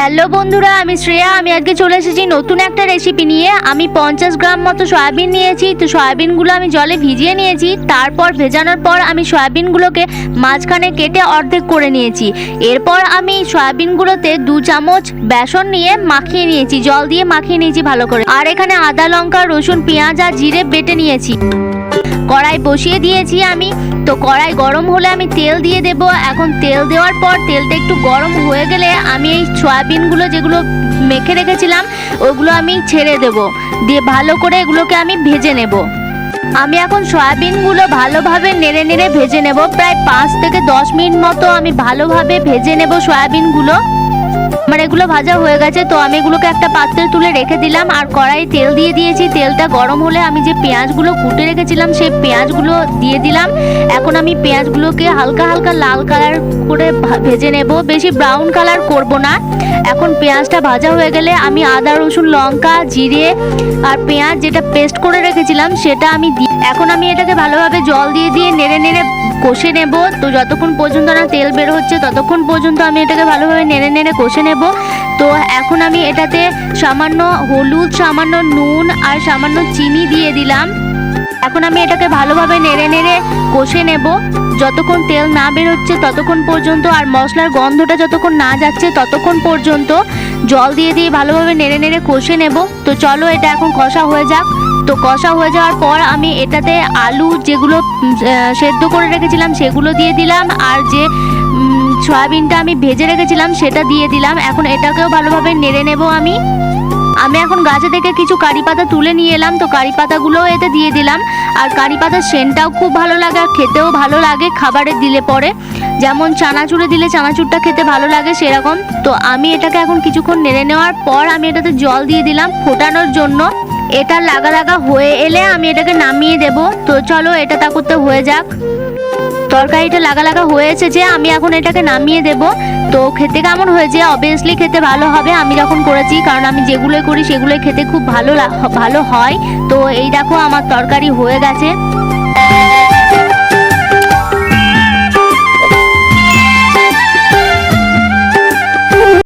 Hello বন্ধুরা, আমি শ্রেয়া। আমি আজকে চলে এসেছি নতুন একটা রেসিপি নিয়ে। আমি পঞ্চাশ গ্রাম মতো সয়াবিন নিয়েছি। তো সয়াবিনগুলো আমি জলে ভিজিয়ে নিয়েছি। তারপর ভেজানোর পর আমি সয়াবিনগুলোকে মাঝখানে কেটে অর্ধেক করে নিয়েছি। এরপর আমি সয়াবিনগুলোতে দু চামচ বেসন নিয়ে মাখিয়ে নিয়েছি। জল দিয়ে মাখিয়ে নিয়েছি ভালো করে। আর এখানে আদা, লঙ্কা, রসুন, পেঁয়াজ আর জিরে বেটে নিয়েছি। কড়াই বসিয়ে দিয়েছি আমি। তো কড়াই গরম হলে আমি তেল দিয়ে দেব। এখন তেল দেওয়ার পর তেলটা একটু গরম হয়ে গেলে আমি এই সয়াবিনগুলো যেগুলো মেখে রেখেছিলাম, ওগুলো আমি ছেড়ে দেব। দিয়ে ভালো করে এগুলোকে আমি ভেজে নেব। আমি এখন সয়াবিনগুলো ভালোভাবে নেড়ে নেড়ে ভেজে নেব। প্রায় পাঁচ থেকে দশ মিনিট মতো আমি ভালোভাবে ভেজে নেব সয়াবিনগুলো। আমার এগুলো ভাজা হয়ে গেছে, তো আমি এগুলোকে একটা পাত্রে তুলে রেখে দিলাম। আর কড়াই তেল দিয়ে দিয়েছি। তেলটা গরম হলে আমি যে পেঁয়াজগুলো কুটে রেখেছিলাম, সেই পেঁয়াজগুলো দিয়ে দিলাম। এখন আমি পেঁয়াজগুলোকে হালকা হালকা লাল কালার করে ভেজে নেব। বেশি ব্রাউন কালার করব না। এখন পেঁয়াজটা ভাজা হয়ে গেলে আমি আদা, রসুন, লঙ্কা, জিরে আর পেঁয়াজ যেটা পেস্ট করে রেখেছিলাম, সেটা আমি এখন আমি এটাকে ভালোভাবে জল দিয়ে দিয়ে নেড়ে নেড়ে কষে নেব। তো যতক্ষণ পর্যন্ত না তেল বের হচ্ছে, ততক্ষণ পর্যন্ত আমি এটাকে ভালোভাবে নেড়ে নেড়ে কষে নেব। তো এখন আমি এটাতে সামান্য হলুদ, সামান্য নুন আর সামান্য চিনি দিয়ে দিলাম। এখন আমি এটাকে ভালোভাবে নেড়ে নেড়ে কষে নেব। যতক্ষণ তেল না বেরোচ্ছে ততক্ষণ পর্যন্ত আর মশলার গন্ধটা যতক্ষণ না যাচ্ছে, ততক্ষণ পর্যন্ত জল দিয়ে দিয়ে ভালোভাবে নেড়ে নেড়ে কষে নেব। তো চলো এটা এখন কষা হয়ে যাক। তো কষা হয়ে যাওয়ার পর আমি এটাতে আলু যেগুলো সেদ্ধ করে রেখেছিলাম সেগুলো দিয়ে দিলাম। আর যে সয়াবিনটা আমি ভেজে রেখেছিলাম সেটা দিয়ে দিলাম। এখন এটাকেও ভালোভাবে নেড়ে নেব আমি। আমি এখন গাছে থেকে কিছু কারি পাতা তুলে নিয়ে এলাম। তো কারি পাতাগুলোও এতে দিয়ে দিলাম। আর কারি পাতার সেন্টটাও খুব ভালো লাগে আর খেতেও ভালো লাগে খাবারে দিলে পরে। যেমন চানাচুরে দিলে চানাচুরটা খেতে ভালো লাগে সেরকম। তো আমি এটাকে এখন কিছুক্ষণ নেড়ে নেওয়ার পর আমি এটাতে জল দিয়ে দিলাম ফোটানোর জন্য। এটা লাগা লাগা হয়ে এলে আমি এটাকে নামিয়ে দেব। তো চলো এটা তা করতে হয়ে যাক। তরকারিটা লাগা লাগা হয়েছে যে আমি এখন এটাকে নামিয়ে দেব। তো খেতে কেমন হয়েছে? অবভিয়াসলি খেতে ভালো হবে, আমি যখন করেছি, কারণ আমি যেগুলো করি সেগুলো খেতে খুব ভালো ভালো হয়। তো এই দেখো আমার তরকারি হয়ে গেছে।